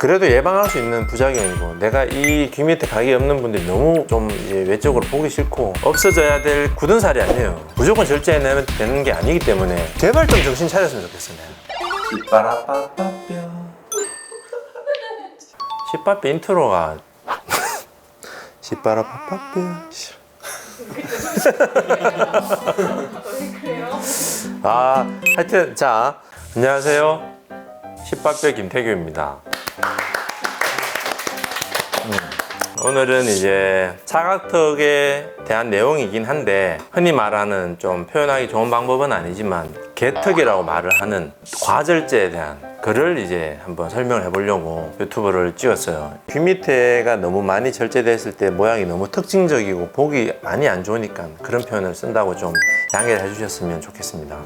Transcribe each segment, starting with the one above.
그래도 예방할 수 있는 부작용이고 내가 이 귀 밑에 각이 없는 분들이 너무 좀 이제 외적으로 보기 싫고 없어져야 될 굳은 살이 아니에요. 무조건 절제해내면 되는 게 아니기 때문에 제발 좀 정신 차렸으면 좋겠어 내가 시빠라빠빠뼈. 시빠뼈 인트로가. 시빠라빠빠뼈. 아 하여튼 자 안녕하세요. 시빠뼈 김태규입니다 오늘은 이제 사각턱에 대한 내용이긴 한데 흔히 말하는 좀 표현하기 좋은 방법은 아니지만 개턱이라고 말을 하는 과절제에 대한 글을 이제 한번 설명을 해보려고 유튜브를 찍었어요. 귀 밑에가 너무 많이 절제됐을 때 모양이 너무 특징적이고 보기 많이 안 좋으니까 그런 표현을 쓴다고 좀 양해를 해주셨으면 좋겠습니다.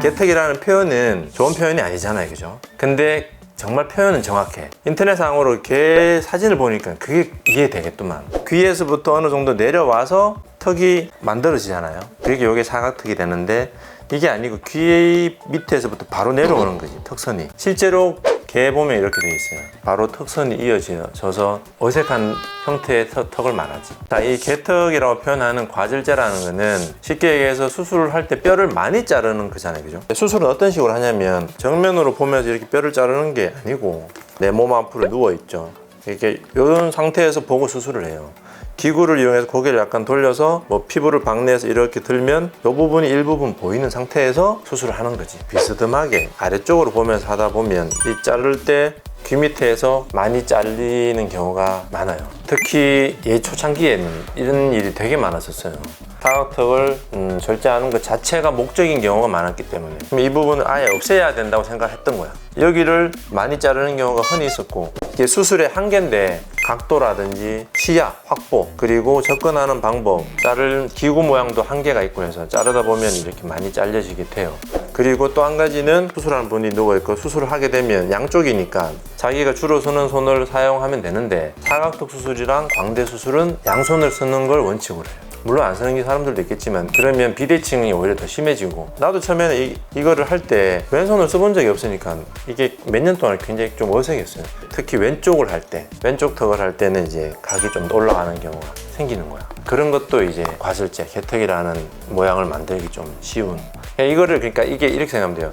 개택이라는 표현은 좋은 표현이 아니잖아요, 그죠? 근데 정말 표현은 정확해. 인터넷상으로 개 사진을 보니까 그게 이해되겠더만. 귀에서부터 어느 정도 내려와서 턱이 만들어지잖아요. 그게 이게 사각턱이 되는데 이게 아니고 귀 밑에서부터 바로 내려오는 거지, 턱선이. 실제로 개 보면 이렇게 돼 있어요. 바로 턱선이 이어져서 어색한 형태의 턱, 턱을 말하지. 자, 이 개턱이라고 표현하는 과절제라는 거는 쉽게 얘기해서 수술을 할 때 뼈를 많이 자르는 거잖아요. 그죠? 수술은 어떤 식으로 하냐면 정면으로 보면서 이렇게 뼈를 자르는 게 아니고 내 몸 앞으로 누워 있죠. 이렇게 이런 상태에서 보고 수술을 해요. 기구를 이용해서 고개를 약간 돌려서 뭐 피부를 박내해서 이렇게 들면 이 부분이 일부분 보이는 상태에서 수술을 하는 거지. 비스듬하게 아래쪽으로 보면서 하다 보면 이 자를 때 귀 밑에서 많이 잘리는 경우가 많아요. 특히 예 초창기에는 이런 일이 되게 많았었어요. 사각턱을 음, 절제하는 것 자체가 목적인 경우가 많았기 때문에. 이 부분을 아예 없애야 된다고 생각했던 거야. 여기를 많이 자르는 경우가 흔히 있었고 이게 수술의 한계인데 각도라든지 시야 확보 그리고 접근하는 방법 자를 기구 모양도 한계가 있고 해서 자르다 보면 이렇게 많이 잘려지게 돼요. 그리고 또 한 가지는 수술하는 분이 누워 있고 수술을 하게 되면 양쪽이니까 자기가 주로 쓰는 손을 사용하면 되는데 사각턱 수술이랑 광대 수술은 양손을 쓰는 걸 원칙으로 해요 물론 안 쓰는 게 사람들도 있겠지만 그러면 비대칭이 오히려 더 심해지고 나도 처음에는 이, 이거를 할 때 왼손을 써본 적이 없으니까 이게 몇 년 동안 굉장히 좀 어색했어요. 특히 왼쪽을 할 때 왼쪽 턱을 할 때는 이제 각이 좀 올라가는 경우가 생기는 거야. 그런 것도 이제 과술제 개턱이라는 모양을 만들기 좀 쉬운. 그냥 이거를 그러니까 이게 이렇게 생각하면 돼요.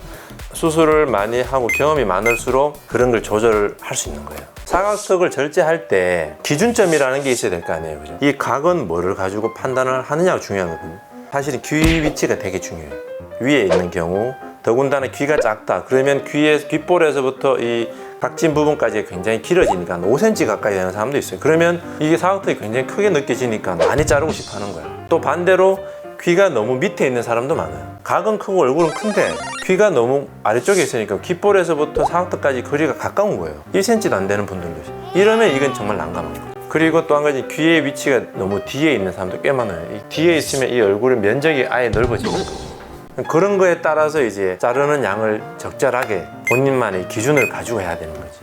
수술을 많이 하고 경험이 많을수록 그런 걸 조절할 수 있는 거예요 사각턱을 절제할 때 기준점이라는 게 있어야 될 거 아니에요 그죠? 이 각은 뭐를 가지고 판단을 하느냐가 중요하거든요. 사실은 귀 위치가 되게 중요해요. 위에 있는 경우 더군다나 귀가 작다. 그러면 귀에 귓볼에서부터 이 각진 부분까지 굉장히 길어지니까 한 5cm 가까이 되는 사람도 있어요. 그러면 이게 사각턱이 굉장히 크게 느껴지니까 많이 자르고 싶어 하는 거야 또 반대로 귀가 너무 밑에 있는 사람도 많아요. 각은 크고 얼굴은 큰데 귀가 너무 아래쪽에 있으니까 귓볼에서부터 사각턱까지 거리가 가까운 거예요 1cm도 안 되는 분들도 있어요 이러면 이건 정말 난감한 거예요 그리고 또 한 가지 귀의 위치가 너무 뒤에 있는 사람도 꽤 많아요 이 뒤에 있으면 이 얼굴의 면적이 아예 넓어지는 거예요 그런 거에 따라서 이제 자르는 양을 적절하게 본인만의 기준을 가지고 해야 되는 거지.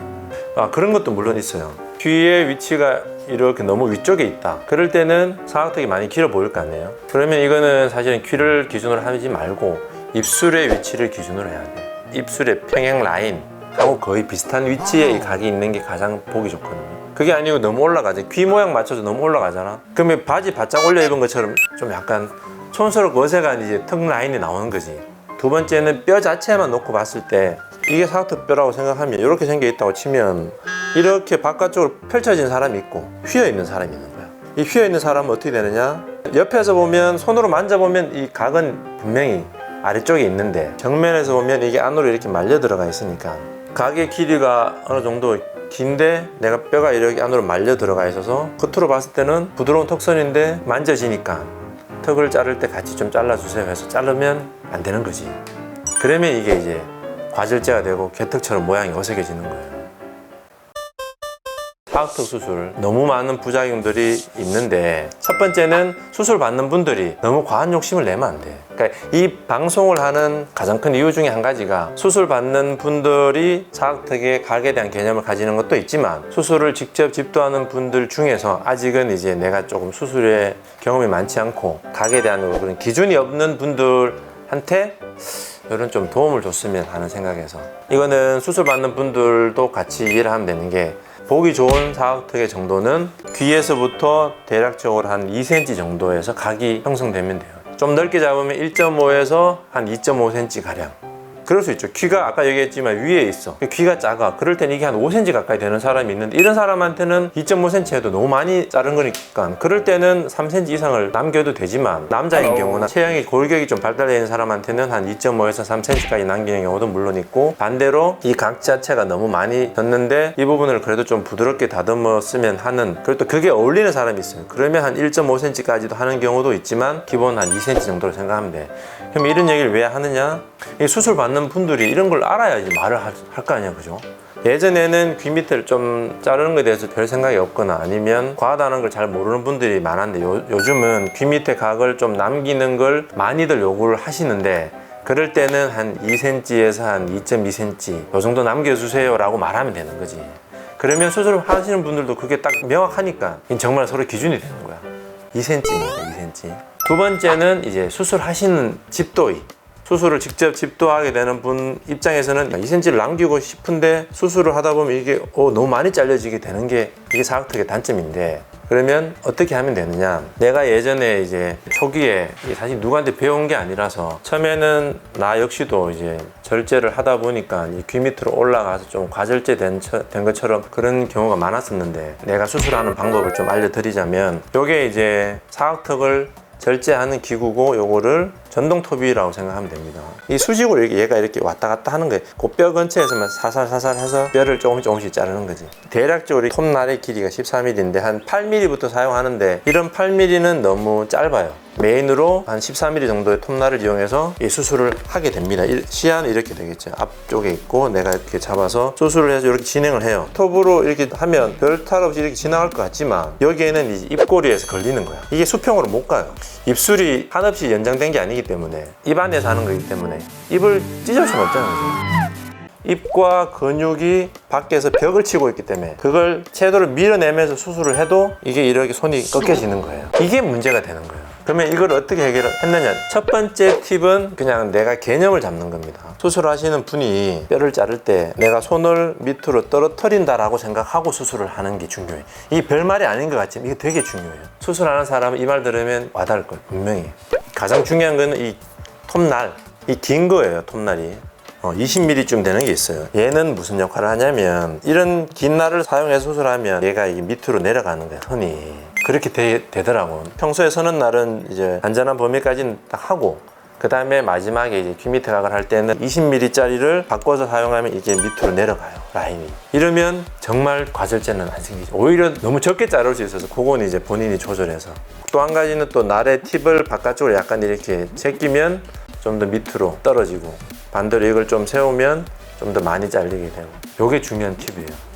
아, 그런 것도 물론 있어요. 귀의 위치가 이렇게 너무 위쪽에 있다. 그럴 때는 사각턱이 많이 길어 보일 거 아니에요. 그러면 이거는 사실은 귀를 기준으로 하지 말고 입술의 위치를 기준으로 해야 돼. 입술의 평행 라인 하고 거의 비슷한 위치에 이 각이 있는 게 가장 보기 좋거든요. 그게 아니고 너무 올라가지. 귀 모양 맞춰서 너무 올라가잖아. 그러면 바지 바짝 올려 입은 것처럼 좀 약간 촌스럽고 어색한 이제 턱 라인이 나오는 거지. 두 번째는 뼈 자체만 놓고 봤을 때 이게 사각턱 뼈라고 생각하면 이렇게 생겨 있다고 치면 이렇게 바깥쪽으로 펼쳐진 사람이 있고 휘어 있는 사람이 있는 거야. 이 휘어 있는 사람은 어떻게 되느냐? 옆에서 보면 손으로 만져보면 이 각은 분명히 아래쪽에 있는데 정면에서 보면 이게 안으로 이렇게 말려 들어가 있으니까 각의 길이가 어느 정도 긴데 내가 뼈가 이렇게 안으로 말려 들어가 있어서 겉으로 봤을 때는 부드러운 턱선인데 만져지니까 턱을 자를 때 같이 좀 잘라주세요 해서 자르면 안 되는 거지. 그러면 이게 이제 과절제가 되고 개턱처럼 모양이 어색해지는 거예요 사각턱 수술 너무 많은 부작용들이 있는데 첫 번째는 수술 받는 분들이 너무 과한 욕심을 내면 안 돼. 그러니까 이 방송을 하는 가장 큰 이유 중에 한 가지가 수술 받는 분들이 사각턱의 각에 대한 개념을 가지는 것도 있지만 수술을 직접 집도하는 분들 중에서 아직은 이제 내가 조금 수술에 경험이 많지 않고 각에 대한 그런 기준이 없는 분들한테 이런 좀 도움을 줬으면 하는 생각에서 이거는 수술 받는 분들도 같이 이해를 하면 되는 게 보기 좋은 사각턱의 정도는 귀에서부터 대략적으로 한 2cm 정도에서 각이 형성되면 돼요. 좀 넓게 잡으면 1.5에서 한 2.5cm 가량. 그럴 수 있죠. 귀가 아까 얘기했지만 위에 있어. 귀가 작아. 그럴 땐 이게 한 5cm 가까이 되는 사람이 있는데 이런 사람한테는 2.5cm 해도 너무 많이 자른 거니까 그럴 때는 3cm 이상을 남겨도 되지만 남자인 경우나 체형이 골격이 좀 발달되어 있는 사람한테는 한 2.5에서 3cm까지 남기는 경우도 물론 있고 반대로 이 각 자체가 너무 많이 졌는데 이 부분을 그래도 좀 부드럽게 다듬었으면 하는 그리고 또 그게 어울리는 사람이 있어요. 그러면 한 1.5cm까지도 하는 경우도 있지만 기본 한 2cm 정도로 생각하면 돼. 그럼 이런 얘기를 왜 하느냐? 이 수술 받는 분들이 이런 걸 알아야지 말을 할 거 아니야, 그죠? 예전에는 귀 밑을 좀 자르는 것에 대해서 별 생각이 없거나 아니면 과하다는 걸 잘 모르는 분들이 많았는데 요, 요즘은 귀 밑에 각을 좀 남기는 걸 많이들 요구를 하시는데 그럴 때는 한 2cm에서 한 2.2cm 요 정도 남겨주세요 라고 말하면 되는 거지. 그러면 수술을 하시는 분들도 그게 딱 명확하니까 정말 서로 기준이 되는 거야. 2cm입니다 2cm 두 번째는 이제 수술하시는 집도의 수술을 직접 집도하게 되는 분 입장에서는 2cm를 남기고 싶은데 수술을 하다 보면 이게 어, 너무 많이 잘려지게 되는 게 이게 사각턱의 단점인데 그러면 어떻게 하면 되느냐? 내가 예전에 이제 초기에 사실 누구한테 배운 게 아니라서 처음에는 나 역시도 이제 절제를 하다 보니까 이귀 밑으로 올라가서 좀 과절제된 처- 된 것처럼 그런 경우가 많았었는데 내가 수술하는 방법을 좀 알려드리자면 요게 이제 사각턱을 절제하는 기구고 요거를 전동톱이라고 생각하면 됩니다. 이 수직으로 이렇게 얘가 이렇게 왔다 갔다 하는 거예요. 그뼈 근처에서만 사살사살 해서 뼈를 조금씩 조금씩 자르는 거지. 대략적으로 이 톱날의 길이가 13mm인데 한 8mm부터 사용하는데 이런 8mm는 너무 짧아요. 메인으로 한 13mm 정도의 톱날을 이용해서 이 수술을 하게 됩니다. 이- 시야는 이렇게 되겠죠. 앞쪽에 있고 내가 이렇게 잡아서 수술을 해서 이렇게 진행을 해요. 톱으로 이렇게 하면 별 탈 없이 이렇게 지나갈 것 같지만 여기에는 이 입꼬리에서 걸리는 거야. 이게 수평으로 못 가요. 입술이 한없이 연장된 게 아니기 때문에 입 안에서 하는 거기 때문에 입을 찢을 수는 없잖아요. 입과 근육이 밖에서 벽을 치고 있기 때문에 그걸 채도를 밀어내면서 수술을 해도 이게 이렇게 손이 꺾여지는 거예요. 이게 문제가 되는 거예요. 그러면 이걸 어떻게 해결했느냐? 첫 번째 팁은 그냥 내가 개념을 잡는 겁니다. 수술하시는 분이 뼈를 자를 때 내가 손을 밑으로 떨어뜨린다라고 생각하고 수술을 하는 게 중요해요. 이게 별말이 아닌 것 같지만 이게 되게 중요해요. 수술하는 사람은 이 말 들으면 와닿을 거예요. 분명히. 가장 중요한 거는 이 톱날. 이 긴 거예요, 톱날이. 어, 20mm쯤 되는 게 있어요. 얘는 무슨 역할을 하냐면 이런 긴 날을 사용해서 수술하면 얘가 이게 밑으로 내려가는 거야, 선이. 그렇게 되, 되더라고. 평소에 서는 날은 이제 안전한 범위까지는 딱 하고 그 다음에 마지막에 이제 귀 밑에 각을 할 때는 20mm짜리를 바꿔서 사용하면 이게 밑으로 내려가요 라인이. 이러면 정말 과절제는 안 생기죠. 오히려 너무 적게 자를 수 있어서 그건 이제 본인이 조절해서. 또 한 가지는 또 날의 팁을 바깥쪽으로 약간 이렇게 제끼면 좀 더 밑으로 떨어지고 반대로 이걸 좀 세우면 좀 더 많이 잘리게 되고. 요게 중요한 팁이에요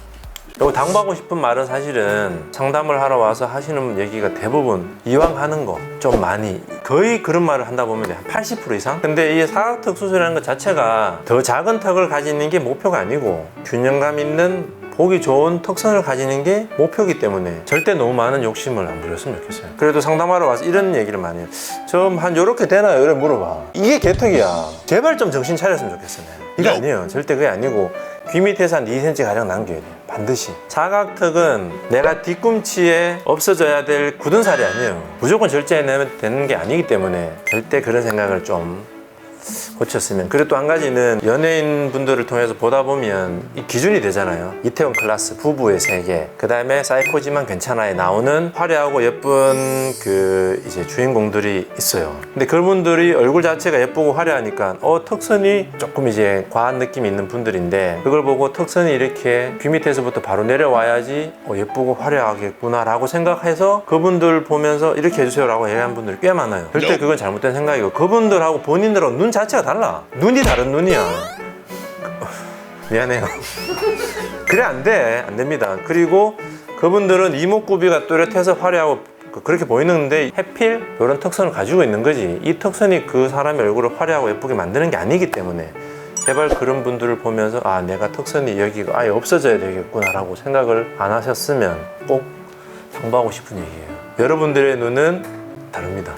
요거 당부하고 싶은 말은 사실은 상담을 하러 와서 하시는 얘기가 대부분 이왕 하는 거 좀 많이 거의 그런 말을 한다 보면 한 80% 이상? 근데 이 사각턱 수술이라는 것 자체가 더 작은 턱을 가지는 게 목표가 아니고 균형감 있는 보기 좋은 턱선을 가지는 게 목표이기 때문에 절대 너무 많은 욕심을 안 부렸으면 좋겠어요. 그래도 상담하러 와서 이런 얘기를 많이 해요. 좀한 요렇게 되나요? 이래 물어봐. 이게 개턱이야. 제발 좀 정신 차렸으면 좋겠어요. 이거 아니에요. 절대 그게 아니고 귀 밑에서 한 2cm 가량 남겨야 돼요. 반드시. 사각턱은 내가 뒤꿈치에 없어져야 될 굳은 살이 아니에요. 무조건 절제해내면 되는 게 아니기 때문에 절대 그런 생각을 좀 고쳤으면. 그리고 또 한 가지는 연예인 분들을 통해서 보다 보면 이 기준이 되잖아요. 이태원 클라스 부부의 세계. 그 다음에 사이코지만 괜찮아에 나오는 화려하고 예쁜 그 이제 주인공들이 있어요. 근데 그분들이 얼굴 자체가 예쁘고 화려하니까 어 턱선이 조금 이제 과한 느낌이 있는 분들인데 그걸 보고 턱선이 이렇게 귀 밑에서부터 바로 내려와야지 어, 예쁘고 화려하겠구나 라고 생각해서 그분들 보면서 이렇게 해주세요 라고 얘기한 분들이 꽤 많아요. 절대 그건 잘못된 생각이고 그분들하고 본인들하고 눈 자체가 달라. 눈이 다른 눈이야. 미안해요. 그래 안 돼. 안 됩니다. 그리고 그분들은 이목구비가 또렷해서 화려하고 그- 그렇게 보이는데 해필 이런 특선을 가지고 있는 거지. 이 특선이 그 사람의 얼굴을 화려하고 예쁘게 만드는 게 아니기 때문에 제발 그런 분들을 보면서 아 내가 특선이 여기가 아예 없어져야 되겠구나 라고 생각을 안 하셨으면 꼭 당부하고 싶은 얘기예요. 여러분들의 눈은 다릅니다